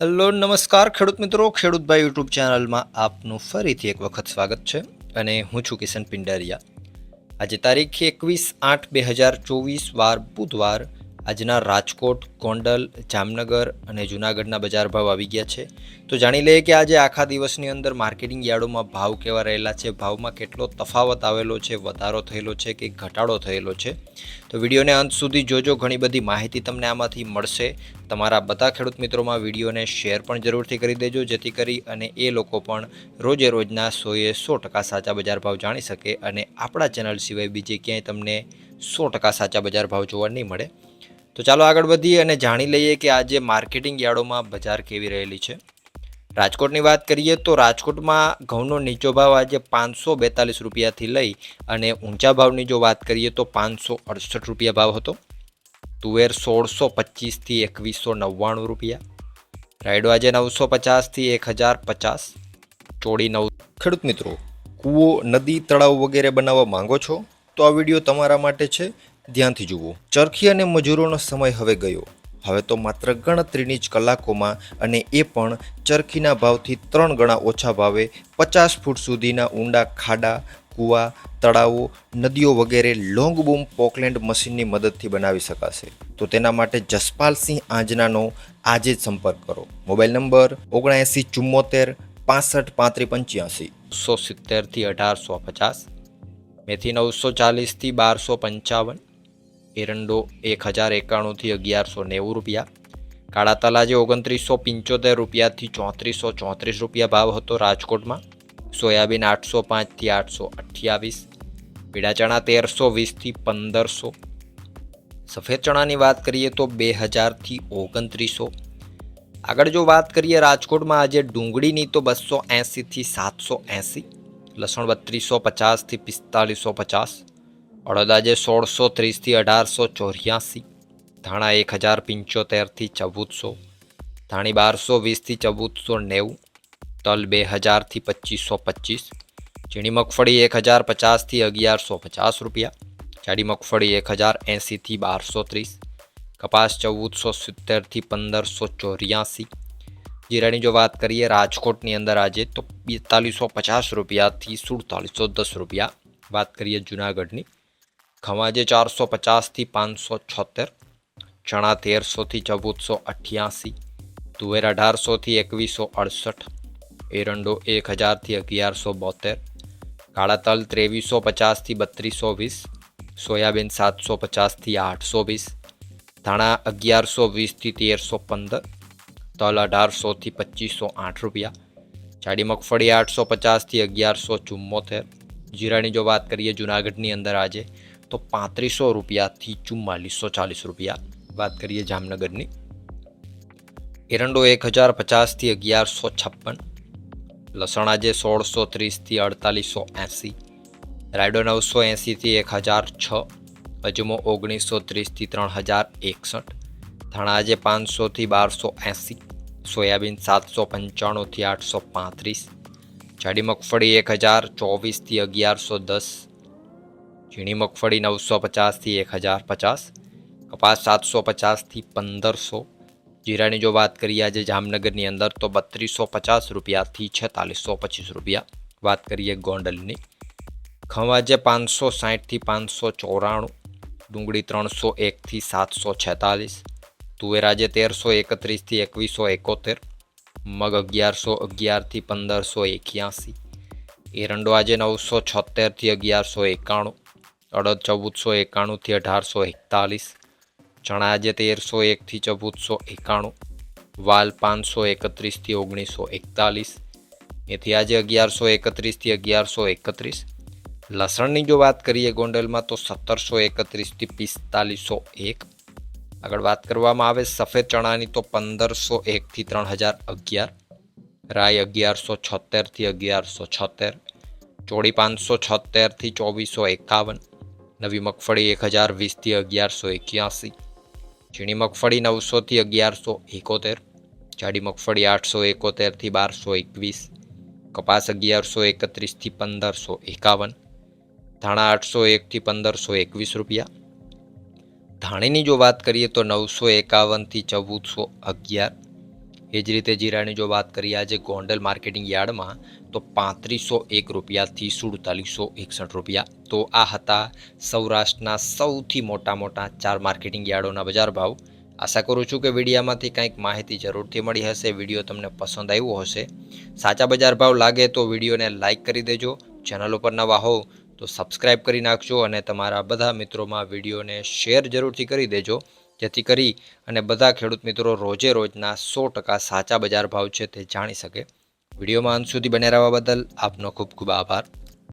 Hello, નમસ્કાર ખેડૂત મિત્રો ખેડૂતભાઈ યુટ્યુબ ચેનલમાં આપનું ફરીથી એક વખત સ્વાગત છે અને હું છું કિશન પિંડારિયા. આજે તારીખ એકવીસ આઠ બે હજાર ચોવીસ, વાર બુધવાર આજના રાજકોટ, ગોંડલ, જામનગર અને જૂનાગઢના બજાર ભાવ આવી ગયા છે. તો જાણી લઈએ કે આજે આખા દિવસની અંદર માર્કેટિંગ યાર્ડોમાં ભાવ કેવા રહેલા છે, ભાવમાં કેટલો તફાવત આવેલો છે, વધારો થયેલો છે કે ઘટાડો થયેલો છે? તો વિડીયોને અંત સુધી જોજો, ઘણી બધી માહિતી તમને આમાંથી મળશે. તમારા બધા ખેડૂત મિત્રોમાં વિડીયોને શેર પણ જરૂરથી કરી દેજો, જેથી કરી અને એ લોકો પણ રોજે રોજના સોએ સો ટકા સાચા બજાર ભાવ જાણી શકે અને આપણા ચેનલ સિવાય બીજે ક્યાંય તમને સો ટકા સાચા બજાર ભાવ જોવા નહીં મળે. તો ચાલો આગળ વધીએ અને જાણી લઈએ કે આજે માર્કેટિંગ યાર્ડોમાં બજાર કેવી રહેલી છે. રાજકોટની વાત કરીએ તો રાજકોટમાં ઘઉંનો નીચો ભાવ આજે પાંચસો બેતાલીસ રૂપિયાથી લઈ અને ઊંચા ભાવની જો વાત કરીએ તો પાંચસો અડસઠ રૂપિયા ભાવ હતો. તુવેર સોળસો પચીસથી એકવીસો નવ્વાણું રૂપિયા. રાયડો આજે નવસો પચાસથી એક હજાર પચાસ. ચોડી નવ ખેડૂત મિત્રો, કૂવો, નદી, તળાવ વગેરે બનાવવા માંગો છો? તો આ વીડિયો તમારા માટે છે. ધ્યાનથી જુઓ. ચરખી અને મજૂરોનો સમય હવે ગયો. હવે તો માત્ર ગણતરીની જ કલાકોમાં અને એ પણ ચરખીના ભાવથી ત્રણ ગણા ઓછા ભાવે પચાસ ફૂટ સુધીના ઊંડા ખાડા, કૂવા, તળાવો, નદીઓ વગેરે લોંગ બૂમ પોકલેન્ડ મશીનની મદદથી બનાવી શકાશે. તો તેના માટે જસપાલસિંહ આંજનાનો આજે જ સંપર્ક કરો. મોબાઈલ નંબર ઓગણએંસી ચુમ્મોતેર પાસઠ પાંત્રીસ પંચ્યાસી. સો સિત્તેરથી અઢારસો પચાસ. મેથી નવસો ચાલીસથી બારસો પંચાવન. એરંડો એક હજાર એકાણુંથી અગિયારસો નેવું રૂપિયા. કાળા તલાજે ઓગણત્રીસો પંચોતેર રૂપિયાથી ચોત્રીસો ચોત્રીસ રૂપિયા ભાવ હતો રાજકોટમાં. સોયાબીન આઠસો પાંચથી આઠસો અઠ્યાવીસ. પીળા ચણા તેરસો વીસથી પંદરસો. સફેદ ચણાની વાત કરીએ તો બે હજારથી ઓગણત્રીસો. આગળ જો વાત કરીએ રાજકોટમાં આજે ડુંગળીની તો બસો એંસીથી સાતસો એંસી. લસણ બત્રીસો પચાસથી પિસ્તાલીસો પચાસ. અડદ આજે સોળસો ત્રીસથી અઢારસો ચોર્યાસી, ધાણા એક હજાર પંચોતેરથી ચૌદસો, ધાણી બારસો વીસથી ચૌદસો નેવું, તલ બે હજારથી પચીસો પચીસ, ઝીણી મગફળી એક હજાર પચાસથી અગિયારસો પચાસ રૂપિયા, જાડી મગફળી એક હજાર એંસીથી બારસો ત્રીસ, કપાસ ચૌદસો સિત્તેરથી પંદરસો ચોર્યાસી. જીરાની જો વાત કરીએ, રાજકોટની અંદર આજે તો બેતાલીસો પચાસ રૂપિયાથી સુડતાલીસો દસ રૂપિયા. વાત કરીએ જુનાગઢની. ખમાજે ચારસો પચાસથી પાંચસો છોતેર ચણા તેરસોથી ચૌદસો અઠ્યાસી તુવેર અઢારસોથી એકવીસો અડસઠ એરંડો એક હજારથી અગિયારસો બોતેર કાળા તલ ત્રેવીસો પચાસથી બત્રીસો વીસ સોયાબીન સાતસો પચાસથી આઠસો વીસ ધાણા અગિયારસો વીસથી તેરસો પંદર તલ અઢારસોથી પચીસો આઠ રૂપિયા, જાડી મગફળી આઠસો પચાસથી અગિયારસો ચુમ્મોતેર જીરાની જો વાત કરીએ જુનાગઢની અંદર આજે તો પાંત્રીસો રૂપિયાથી ચુમ્માલીસો ચાલીસ રૂપિયા. વાત કરીએ જામનગરની. એરંડો એક હજાર પચાસથી અગિયારસો છપ્પન. લસણ આજે સોળસો ત્રીસથી અડતાલીસો એંસી. રાયડો નવસો એંસીથી એક હજાર છ. અજમો ઓગણીસો ત્રીસથી ત્રણ હજાર એકસઠ. ધાણા આજે પાંચસોથી બારસો એંસી. સોયાબીન સાતસો પંચાણુંથી આઠસો પાંત્રીસ. જાડી મગફળી એક હજાર ચોવીસથી અગિયારસો દસ. ઝીણી મગફળી નવસો પચાસથી એક હજાર પચાસ કપાસ સાતસો પચાસથી પંદરસો, જીરાની જો વાત કરીએ આજે જામનગરની અંદર તો બત્રીસો પચાસ રૂપિયાથી છેતાલીસો પચીસ રૂપિયા વાત કરીએ ગોંડલની. ઘઉં આજે પાંચસો સાઠથી પાંચસો ચોરાણું, ડુંગળી ત્રણસો એકથી સાતસો છેતાલીસ, તુવેર આજે તેરસો એકત્રીસથી એકવીસો એકોતેર, મગ અગિયારસો અગિયારથી પંદરસો એક્યાસી, એરંડો આજે નવસો છોતેરથી અગિયારસો એકાણું અડદ ચૌદસો એકાણુંથી અઢારસો એકતાલીસ, ચણા આજે તેરસો એકથી ચૌદસો એકાણું, વાલ પાંચસો એકત્રીસથી ઓગણીસો એકતાલીસ એથી આજે અગિયારસો એકત્રીસથી અગિયારસો એકત્રીસ. લસણની જો વાત કરીએ ગોંડલમાં તો સત્તરસો એકત્રીસથી પિસ્તાલીસો એક. આગળ વાત કરવામાં આવે સફેદ ચણાની તો પંદરસો એકથી ત્રણ હજાર અગિયાર. રાય અગિયારસો છોતેરથી અગિયારસો છોતેર. ચોળી પાંચસો છોતેરથી ચોવીસો એકાવન. નવી મગફળી એક હજાર વીસથી અગિયારસો એક્યાસી, ઝીણી મગફળી નવસોથી અગિયારસો એકોતેર, જાડી મગફળી આઠસો એકોતેરથી બારસો એકવીસ, કપાસ અગિયારસો એકત્રીસથી પંદરસો એકાવન, ધાણા આઠસો એકથી પંદરસો એકવીસ રૂપિયા. ધાણીની જો વાત કરીએ તો નવસો એકાવનથી ચૌદસો અગિયાર એ જ રીતે જીરાની જો વાત કરીએ આજે ગોંડલ માર્કેટિંગ યાર્ડમાં, તો પાંત્રીસો એક રૂપિયાથી સુડતાલીસો એકસઠ રૂપિયા. તો આ હતા સૌરાષ્ટ્રના સૌથી મોટા મોટા ચાર માર્કેટિંગ યાર્ડોના બજાર ભાવ. આશા કરું છું કે વિડીયામાંથી કંઈક માહિતી જરૂરથી મળી હશે, વીડિયો તમને પસંદ આવ્યો હશે. સાચા બજાર ભાવ લાગે તો વિડીયોને લાઇક કરી દેજો, ચેનલ ઉપર નવા હોવ તો સબસ્ક્રાઇબ કરી નાખજો અને તમારા બધા મિત્રોમાં વિડીયોને શેર જરૂરથી કરી દેજો. જેથી કરી અને બધા ખેડૂત મિત્રો રોજે રોજના સો ટકા સાચા બજાર ભાવ છે તે જાણી શકે. વિડીયોમાં અંત સુધી બને રહેવા બદલ આપનો ખૂબ ખૂબ આભાર.